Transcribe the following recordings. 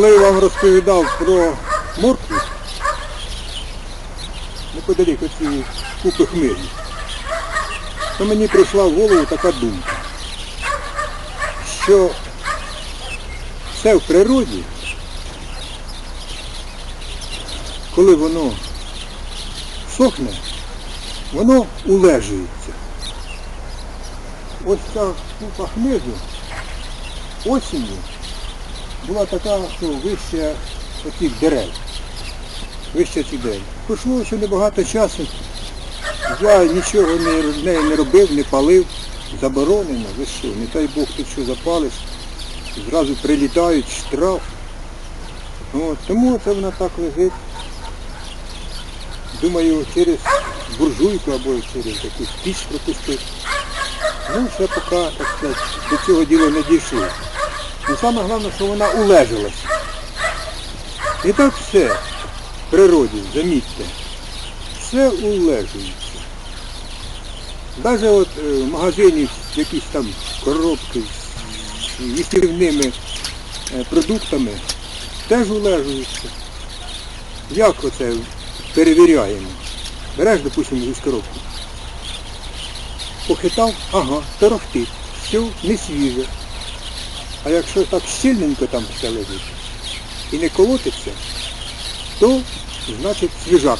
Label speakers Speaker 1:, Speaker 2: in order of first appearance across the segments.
Speaker 1: коли я вам розповідав про моркву, неподалік оці купи хмелі, то мені прийшла в голову така думка, що все в природі, коли воно сохне, воно улежується. Ось ця купа хмизу осінню була така, що вище оцих дерев. Вище цих дерев. Пройшло ще небагато часу. Я нічого не, з нею не робив, не палив. Заборонено, ви що, не дай Бог тут що запалиш. Зразу прилітають, штраф. От, тому це вона так лежить. Думаю, через буржуйку або через якусь піч пропустити. Ну, ще поки, так сказати, до цього діла не дійшло. І саме головне, що вона улежалась. І так все в природі, замітьте, все улежується. Навіть от е, в магазині якісь там коробки з їстівними е, продуктами теж улежуються. Як оце перевіряємо? Береш, допустимо, якусь коробку. Похитав, ага, торохтить. Все, не свіже. А якщо так щільненько там все лежить і не колотиться, то значить свіжак.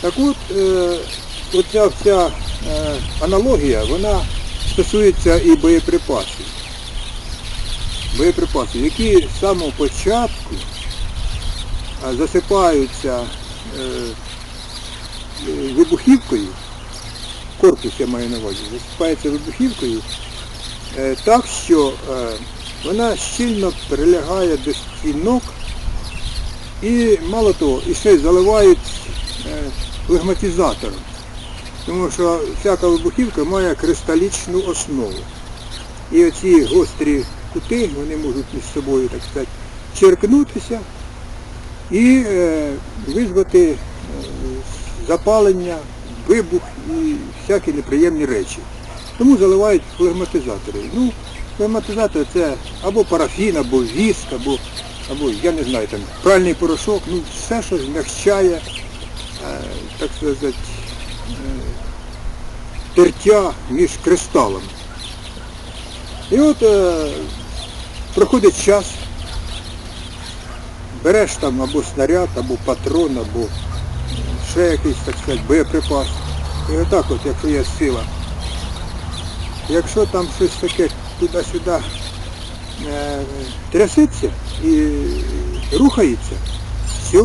Speaker 1: Так от, е, оця вся е, аналогія, вона стосується і боєприпасів. Боєприпасів, які з самого початку засипаються е, вибухівкою, корпус я маю на увазі, засипається вибухівкою, так що е, вона щільно прилягає до стінок і мало того, і ще заливають е, флегматизатором. Тому що всяка вибухівка має кристалічну основу. І оці гострі кути, вони можуть між собою, так сказати, черкнутися і е, визвати е, запалення, вибух і всякі неприємні речі. Тому заливають флегматизатори. Ну, флегматизатор це або парафін, або віск, або, або я не знаю, там пральний порошок, ну все, що змягчає, е, так сказати, е, тертя між кристалами. І от е, проходить час, береш там або снаряд, або патрон, або ще якийсь, так сказати, боєприпас. І отак от, якщо є сила. Якщо там щось таке туди-сюди е, трясеться і рухається, все,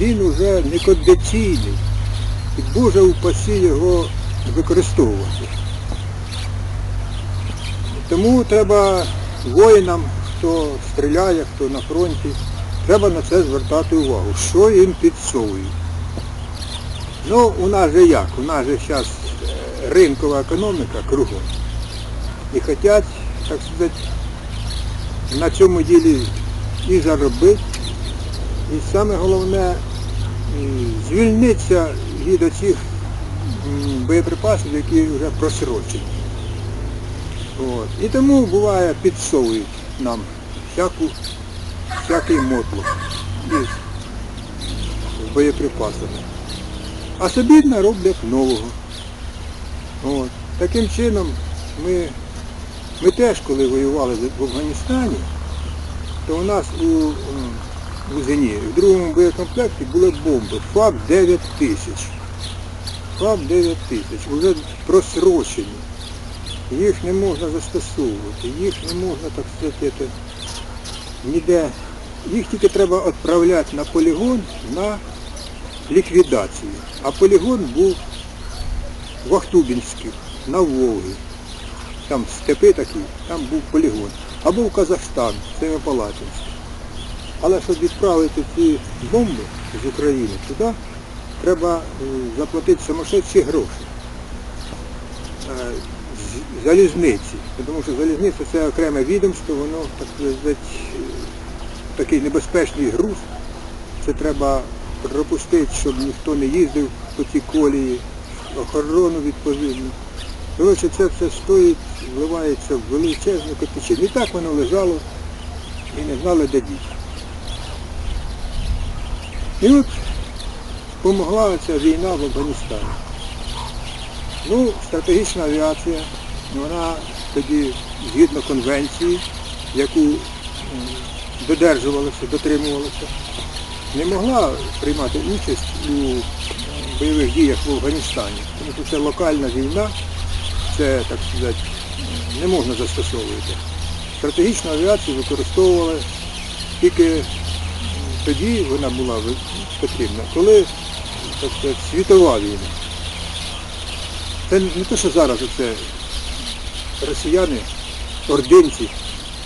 Speaker 1: він уже не кондиційний. І Боже упасі його використовувати. Тому треба воїнам, хто стріляє, хто на фронті, треба на це звертати увагу, що їм підсовують. Ну, у нас же як? У нас же зараз ринкова економіка кругом. І хочуть, так сказати, на цьому ділі і заробити, і саме головне звільнитися від оцих боєприпасів, які вже просрочені. От. І тому буває підсовують нам всяку, всякий мотлох із боєприпасами. А собі нароблять нового. От. Таким чином ми, ми теж, коли воювали в Афганістані, то у нас у, м, Зені, в другому боєкомплекті були бомби ФАБ 9000. ФАБ 9000, вже просрочені. Їх не можна застосовувати, їх не можна, так сказати, ніде. Їх тільки треба відправляти на полігон на ліквідацію. А полігон був в Ахтубінських, на Волгі. Там степи такі, там був полігон. Або в Казахстан, Семипалатинськ. Але щоб відправити ці бомби з України туди, треба е, заплатити сумасшедші гроші. Е, залізниці. Тому що залізниця це окреме відомство, воно так сказати, такий небезпечний груз. Це треба пропустити, щоб ніхто не їздив по цій колії, охорону відповідну. Коротше, це все стоїть, вливається в величезну копійчину. І так воно лежало і не знали, де діти. І от допомогла ця війна в Афганістані. Ну, стратегічна авіація, вона тоді, згідно конвенції, яку додержувалася, дотримувалася, не могла приймати участь у бойових діях в Афганістані. Тому що це локальна війна, це, так сказати, не можна застосовувати. Стратегічну авіацію використовували тільки тоді вона була потрібна, коли так сказати, світова війна. Це не те, що зараз оце росіяни, ординці,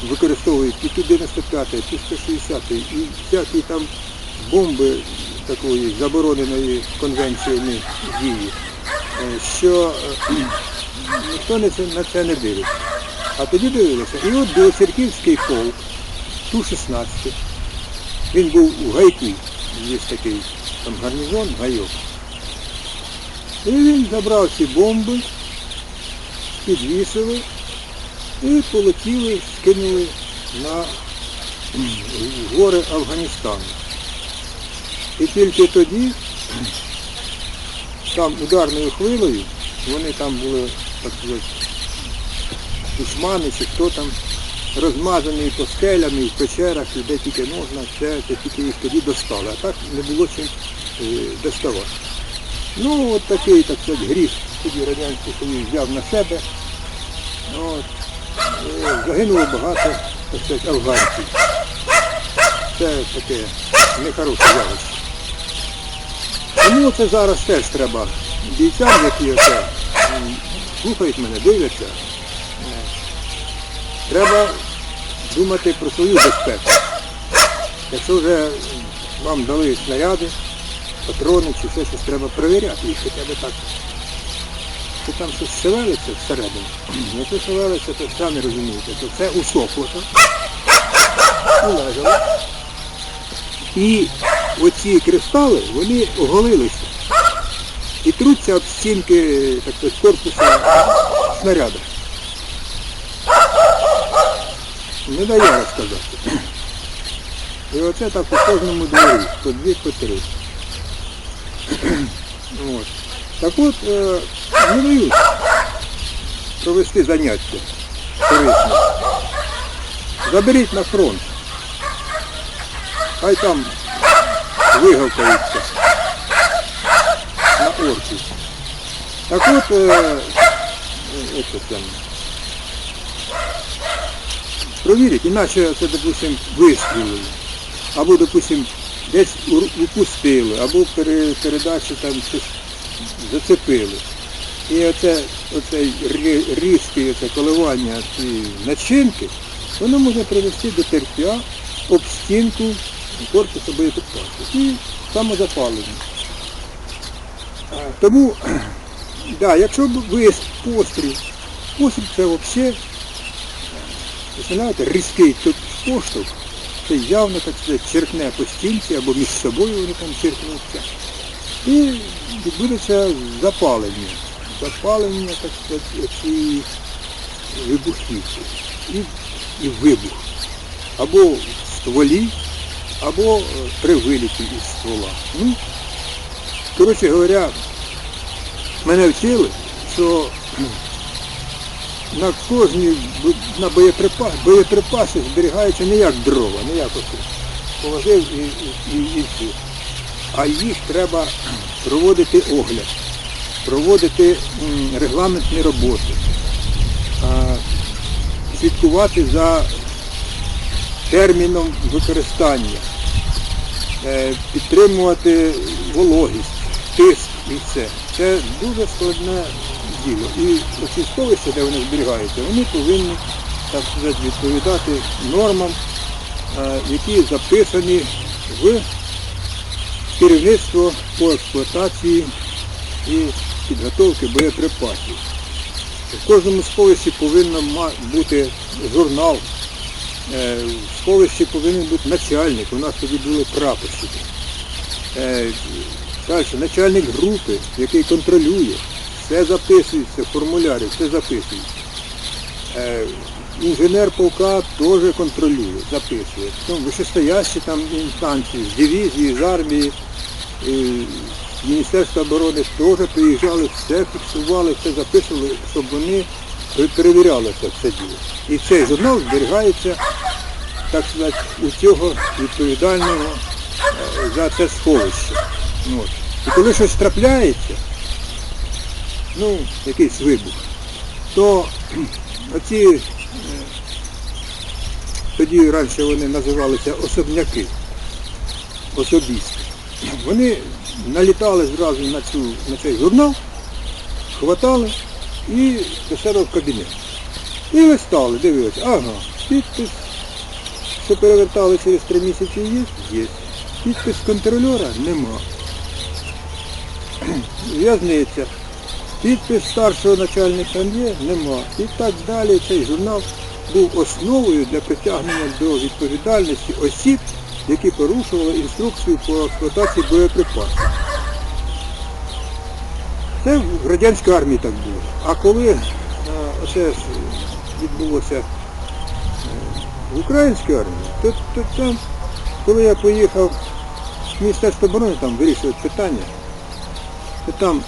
Speaker 1: використовують і Ту-95, і Ту-160, і всякі там бомби такої забороненої конвенціями дії, е, що е, ніхто на це, не дивиться. А тоді дивилися. І от Білоцерківський полк, Ту-16, він був у гайку, є такий там гарнізон, гайок. І він забрав ці бомби, підвісили і полетіли, скинули на гори Афганістану. І тільки тоді там ударною хвилею, вони там були, так сказати, душмани чи хто там, розмазані по скелям і в печерах, де тільки можна, це, це тільки їх тоді достали, а так не було чим е, доставати. Ну, от такий, так сказати, гріх тоді Радянський Союз взяв на себе. От. Е, Загинуло багато, так сказати, афганців. Це таке нехороше явище. Тому це зараз теж треба бійцям, які оце, слухають мене, дивляться. Треба думати про свою безпеку. Якщо вже вам дали снаряди, патрони чи все щось треба перевіряти їх хоча б так. Чи там щось шевелиться всередині? Якщо шевелиться, то самі розумієте, то це усохло. Улежало. І оці кристали, вони оголилися. І труться об стінки так сказати, корпуса снаряду. Не дає розказати. І оце так у кожному дворі, по дві, по три. От. Так от, е, не дають провести заняття корисні. Заберіть на фронт. Хай там вигавкаються орків. Так от, е, е, там, провірять, іначе це, допустим, вистрілили, або, допустим, десь упустили, або пере, передачу там щось зацепили. І оце, оце різке оце коливання цієї начинки, воно може привести до терпя об стінку корпусу боєприпасу і самозапалення. Тому, да, якщо ви постріл, постріл це взагалі, ви знаєте, різкий тут поштовх, це явно, так сказати, черкне по стінці або між собою вони там черкнуться. І відбудеться запалення. Запалення, так сказати, цієї вибухівки. І, і вибух. Або в стволі, або е, при виліті із ствола. Ну, коротше говоря, мене вчили, що на кожній на боєприпас, боєприпаси зберігаються не як дрова, не як оце. Положив і, і, і, і а їх треба проводити огляд, проводити регламентні роботи, слідкувати за терміном використання, е, підтримувати вологість, тиск і все. Це дуже складне діло. І оці сховища, де вони зберігаються, вони повинні так сказати, відповідати нормам, е, які записані в керівництво по експлуатації і підготовки боєприпасів. В кожному сховищі повинен бути журнал, е, в сховищі повинен бути начальник, у нас тоді були прапорщики. Далі, начальник групи, який контролює, все записується формулярі, все записується. Е, інженер полка теж контролює, записує. Ну, вищестоящі там інстанції, з дивізії, з армії, е, Міністерства оборони теж приїжджали, все фіксували, все записували, щоб вони пер- перевіряли це все діло. І цей журнал зберігається, так сказати, у цього відповідального е, за це сховище. Ну, От. І коли щось трапляється, ну, якийсь вибух, то оці, е, тоді раніше вони називалися особняки, особисті, вони налітали зразу на, цю, на цей журнал, хватали і до себе в кабінет. І листали, дивилися, ага, підпис, що перевертали через три місяці є? Є. Підпис контрольора нема. В'язниця. Підпис старшого начальника є, нема. І так далі цей журнал був основою для притягнення до відповідальності осіб, які порушували інструкцію по експлуатації боєприпасів. Це в радянській армії так було. А коли е, оце ж відбулося е, в українській армії, то, то там, коли я поїхав в Міністерство оборони там вирішувати питання, то там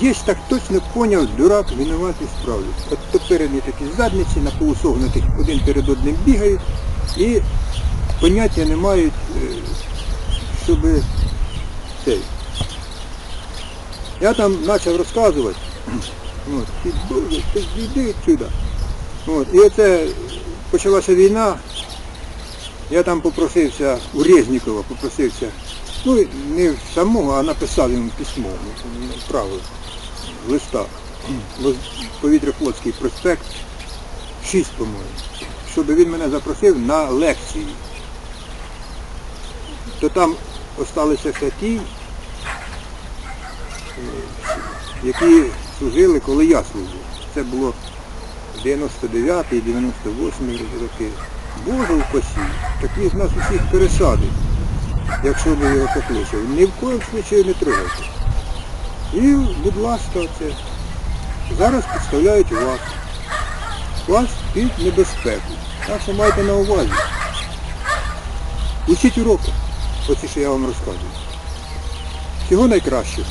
Speaker 1: Есть так точно понял, дурак, винуватий справлюсь. От попередні такі задниці на полусогнутих один перед одним бігають і поняття не мають, е, щоб цей. Я там почав розказувати, от, і Боже, ти йди сюди. От, і оце почалася війна, я там попросився у Резнікова, попросився, ну не самого, а написав йому письмо, ну, відправив листа. Повітряфлотський проспект, 6, по-моєму, щоб він мене запросив на лекції. То там осталися ще ті, е, які служили, коли я служив. Це було 99-й, 98-й роки. Боже упасі, такий з нас усіх пересадить, якщо ми його покличемо. Ні в коїм случаю не трогайте. І, будь ласка, це. Зараз підставляють вас. Вас під небезпеку. Так що майте на увазі. Учіть уроки, оці, що я вам розказую. Всього найкращого.